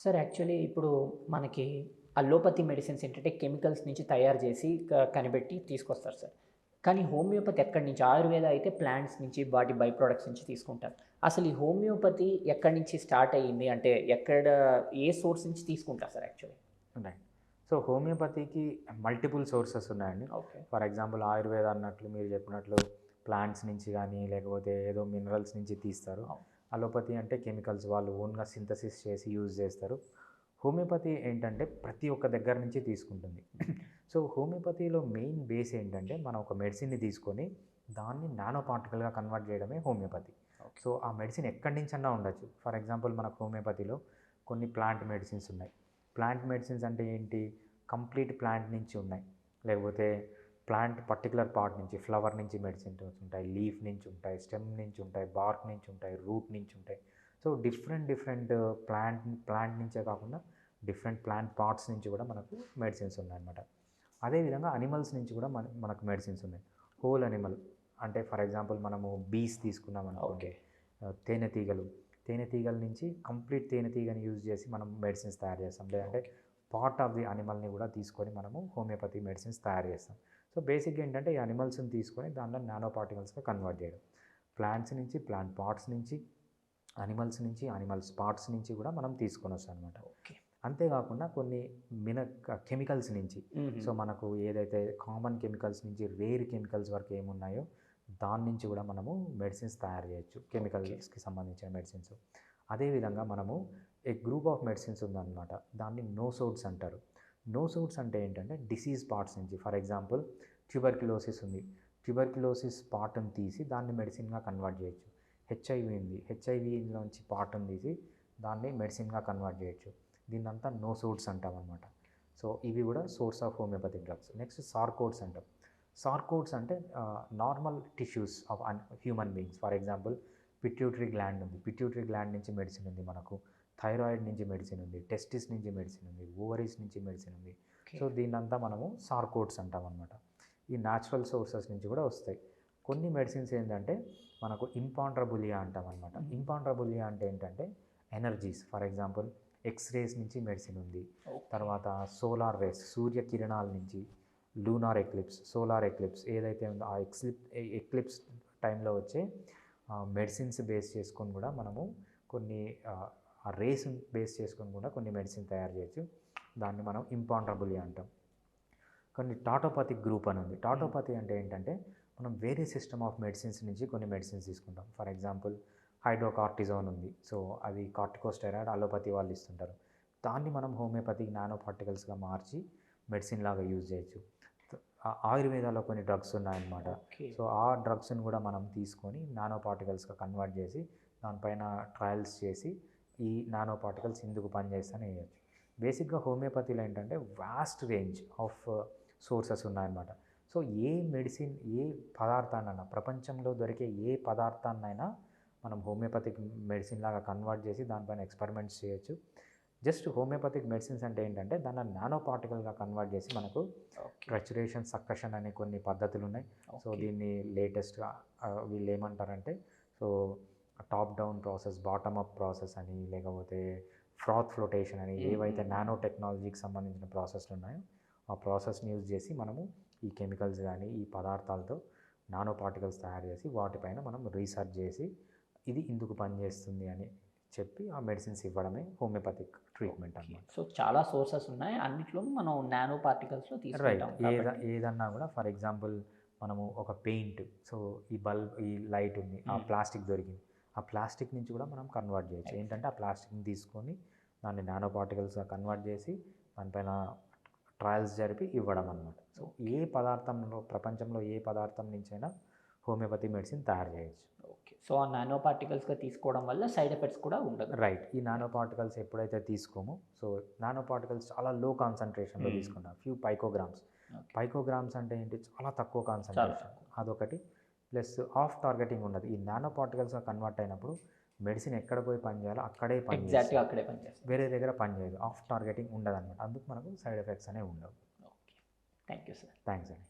Sir actually ఇప్పుడు మనకి allopathy medicines ఏంటంటే కెమికల్స్ నుంచి తయారు చేసి కనిపెట్టి తీసుకొస్తారు సార్. కానీ హోమియోపతి ఎక్కడి నుంచి? ఆయుర్వేద అయితే ప్లాంట్స్ నుంచి వాటి బై ప్రొడక్ట్స్ నుంచి తీసుకుంటారు. అసలు ఈ హోమియోపతి ఎక్కడి నుంచి స్టార్ట్ అయ్యింది? అంటే ఎక్కడ ఏ సోర్స్ నుంచి తీసుకుంటారు సార్ యాక్చువల్లీ? రైట్ సో హోమియోపతికి మల్టిపుల్ సోర్సెస్ ఉన్నాయండి. ఓకే. ఫర్ ఎగ్జాంపుల్ ఆయుర్వేద అన్నట్లు మీరు చెప్పినట్లు ప్లాంట్స్ నుంచి కానీ లేకపోతే ఏదో మినరల్స్ నుంచి తీస్తారు. అలోపతి అంటే కెమికల్స్ వాళ్ళు ఓన్గా సింథసిస్ చేసి యూజ్ చేస్తారు. హోమియోపతి ఏంటంటే ప్రతి ఒక్క దగ్గర నుంచి తీసుకుంటుంది. సో హోమియోపతిలో మెయిన్ బేస్ ఏంటంటే మనం ఒక మెడిసిన్ని తీసుకొని దాన్ని నానో పార్టికల్గా కన్వర్ట్ చేయడమే హోమియోపతి. సో ఆ మెడిసిన్ ఎక్కడి నుంచి అన్నా ఉండొచ్చు. ఫర్ ఎగ్జాంపుల్ మనకు హోమియోపతిలో కొన్ని ప్లాంట్ మెడిసిన్స్ ఉన్నాయి. ప్లాంట్ మెడిసిన్స్ అంటే ఏంటి? కంప్లీట్ ప్లాంట్ నుంచి ఉన్నాయి. లేకపోతే ప్లాంట్ పర్టికులర్ పార్ట్ నుంచి ఫ్లవర్ నుంచి మెడిసిన్స్ ఉంటాయి లీఫ్ నుంచి ఉంటాయి స్టెమ్ నుంచి ఉంటాయి బార్క్ నుంచి ఉంటాయి రూట్ నుంచి ఉంటాయి. So different different plant plant నుంచే కాకుండా డిఫరెంట్ ప్లాంట్ పార్ట్స్ నుంచి కూడా మనకు మెడిసిన్స్ ఉన్నాయన్నమాట. అదేవిధంగా అనిమల్స్ నుంచి కూడా మన మనకు మెడిసిన్స్ ఉన్నాయి. హోల్ అనిమల్ అంటే ఫర్ ఎగ్జాంపుల్ మనము బీస్ తీసుకున్నాం ఓకే. ఆ, తేనెటీగలు తేనెటీగల నుంచి కంప్లీట్ తేనెటీగని యూజ్ చేసి మనం మెడిసిన్స్ తయారు చేస్తాం. లేదంటే పార్ట్ ఆఫ్ ది అనిమల్ని కూడా తీసుకొని మనము హోమియోపతి మెడిసిన్స్ తయారు చేస్తాం. సో బేసిక్గా ఏంటంటే ఈ అనిమల్స్ని తీసుకొని దానిలో నానో పార్టికల్స్గా కన్వర్ట్ చేయడం. ప్లాంట్స్ నుంచి ప్లాంట్ పార్ట్స్ నుంచి అనిమల్స్ నుంచి అనిమల్స్ పార్ట్స్ నుంచి కూడా మనం తీసుకొని వస్తాం అనమాట ఓకే. అంతేకాకుండా కొన్ని మిన కెమికల్స్ నుంచి. సో మనకు ఏదైతే కామన్ కెమికల్స్ నుంచి రేర్ కెమికల్స్ వరకు ఏమున్నాయో దాని నుంచి కూడా మనము మెడిసిన్స్ తయారు చేయొచ్చు. కెమికల్స్కి సంబంధించిన మెడిసిన్స్. అదేవిధంగా మనము ఏ గ్రూప్ ఆఫ్ మెడిసిన్స్ ఉందన్నమాట. దాన్ని నోసోడ్స్ అంటారు. నోసోడ్స్ అంటే ఏంటంటే డిసీజ్ పార్ట్స్ నుంచి. ఫర్ ఎగ్జాంపుల్ ట్యూబర్క్యులోసిస్ ఉంది. ట్యూబర్క్యులోసిస్ పార్ట్ని తీసి దాన్ని మెడిసిన్గా కన్వర్ట్ చేయొచ్చు. హెచ్ఐవి ఉంది. హెచ్ఐవిలోంచి పార్ట్ని తీసి దాన్ని మెడిసిన్గా కన్వర్ట్ చేయొచ్చు. దీన్నంతా నోసోడ్స్ అంటాం అనమాట సో ఇవి కూడా source of homeopathy drugs. Next sarcodes అంటాం. సార్కోడ్స్ అంటే normal tissues of an human beings. For example pituitary gland ఉంది. పిట్యూటరీ గ్లాండ్ నుంచి మెడిసిన్ ఉంది మనకు. థైరాయిడ్ నుంచి మెడిసిన్ ఉంది టెస్టిస్ నుంచి మెడిసిన్ ఉంది ఓవరీస్ నుంచి మెడిసిన్ ఉంది. సో దీన్నంతా మనము సార్కోడ్స్ అంటాం అనమాట ఈ న్యాచురల్ సోర్సెస్ నుంచి కూడా వస్తాయి. కొన్ని మెడిసిన్స్ ఏంటంటే మనకు ఇంపాండ్రబులియా అంటాం అనమాట. ఇంపాండ్రబులియా అంటే ఏంటంటే energies. For example x rays నుంచి మెడిసిన్ ఉంది. తర్వాత సోలార్ రేస్ సూర్య కిరణాల నుంచి లూనార్ ఎక్లిప్స్ సోలార్ ఎక్లిప్స్ ఏదైతే ఉందో ఆ ఎక్స్లిప్ ఎక్లిప్స్ టైంలో వచ్చే మెడిసిన్స్ బేస్ చేసుకొని కూడా మనము కొన్ని ఆ, రేస్ బేస్ చేసుకొని కూడా కొన్ని మెడిసిన్ తయారు చేయొచ్చు. దాన్ని మనం ఇంపాండ్రబుల్ అంటాం. కొన్ని టాటోపతిక్ గ్రూప్ అని ఉంది. టాటోపతి అంటే ఏంటంటే మనం వేరే సిస్టమ్ ఆఫ్ మెడిసిన్స్ నుంచి కొన్ని మెడిసిన్స్ తీసుకుంటాం. ఫర్ ఎగ్జాంపుల్ హైడ్రోకార్టిజోన్ ఉంది. సో అది కార్టికోస్టెరాయిడ్ అలోపతి వాళ్ళు ఇస్తుంటారు. దాన్ని మనం హోమియోపతిక్ నానో పార్టికల్స్గా మార్చి మెడిసిన్ లాగా యూజ్ చేయొచ్చు. ఆయుర్వేదాలో కొన్ని డ్రగ్స్ ఉన్నాయన్నమాట. సో ఆ డ్రగ్స్ని కూడా మనం తీసుకొని నానో పార్టికల్స్గా కన్వర్ట్ చేసి దానిపైన ట్రయల్స్ చేసి ఈ నానో పార్టికల్స్ ఇందుకు పనిచేస్తానే వేయచ్చు బేసిక్గా హోమియోపతిలో ఏంటంటే వాస్ట్ రేంజ్ ఆఫ్ సోర్సెస్ ఉన్నాయన్నమాట. సో ఏ మెడిసిన్ ఏ పదార్థాన్నైనా ప్రపంచంలో దొరికే ఏ పదార్థాన్నైనా మనం హోమియోపతిక్ మెడిసిన్ లాగా కన్వర్ట్ చేసి దానిపైన ఎక్స్పెరిమెంట్స్ చేయొచ్చు. జస్ట్ హోమియోపతిక్ మెడిసిన్స్ అంటే ఏంటంటే దాన్ని నానో పార్టికల్గా కన్వర్ట్ చేసి మనకు ఓకే. ట్రచురేషన్ సక్కషన్ అనే కొన్ని పద్ధతులు ఉన్నాయి సో దీన్ని లేటెస్ట్గా వీళ్ళు ఏమంటారంటే so top down process bottom up process అని లేకపోతే ఫ్రాత్ ఫ్లోటేషన్ అని ఏవైతే. నానో టెక్నాలజీకి సంబంధించిన ప్రాసెస్లు ఉన్నాయో ఆ ప్రాసెస్ని యూజ్ చేసి మనము ఈ కెమికల్స్ కానీ ఈ పదార్థాలతో నానో పార్టికల్స్ తయారు చేసి వాటిపైన మనం రీసెర్చ్ చేసి ఇది ఇందుకు పనిచేస్తుంది అని చెప్పి ఆ మెడిసిన్స్ ఇవ్వడమే హోమియోపతిక్ ట్రీట్మెంట్ అన్నమాట. సో చాలా సోర్సెస్ ఉన్నాయి. అన్నిట్లో మనం నానో పార్టికల్స్లో రైట్. తీసుకుంటాం ఏద ఏదన్నా కూడా ఫర్ ఎగ్జాంపుల్ మనము ఒక పెయింట్ సో ఈ బల్బ్ ఈ లైట్ ఉంది ఆ. ప్లాస్టిక్ దొరికింది. ఆ ప్లాస్టిక్ నుంచి కూడా మనం కన్వర్ట్ చేయొచ్చు. ఏంటంటే ఆ ప్లాస్టిక్ని తీసుకొని దాన్ని నానో పార్టికల్స్గా కన్వర్ట్ చేసి దానిపైన ట్రయల్స్ జరిపి ఇవ్వడం అనమాట సో ఏ పదార్థంలో ప్రపంచంలో ఏ పదార్థం నుంచైనా హోమియోపతి మెడిసిన్ తయారు చేయొచ్చు. ఓకే సో ఆ నానో పార్టికల్స్గా తీసుకోవడం వల్ల సైడ్ ఎఫెక్ట్స్ కూడా ఉండదు. రైట్ ఈ నానో పార్టికల్స్ ఎప్పుడైతే తీసుకోమో సో నానో పార్టికల్స్ చాలా లో కాన్సన్ట్రేషన్లో. తీసుకుంటాం ఫ్యూ పైకోగ్రామ్స్. పైకోగ్రామ్స్ అంటే ఏంటి? చాలా తక్కువ కాన్సన్ట్రేషన్ అదొకటి. ప్లస్ ఆఫ్ టార్గెటింగ్ ఉండదు ఈ నానో పార్టికల్స్గా కన్వర్ట్ అయినప్పుడు మెడిసిన్ ఎక్కడ పోయి పని చేయాలో అక్కడే పని ఎగ్జాక్ట్గా. అక్కడే పనిచేస్తుంది వేరే దగ్గర పని చేయదు. ఆఫ్ టార్గెటింగ్ ఉండదు అనమాట అందుకు మనకు సైడ్ ఎఫెక్ట్స్ అనేవి ఉండవు. Okay thank you sir thanks అండి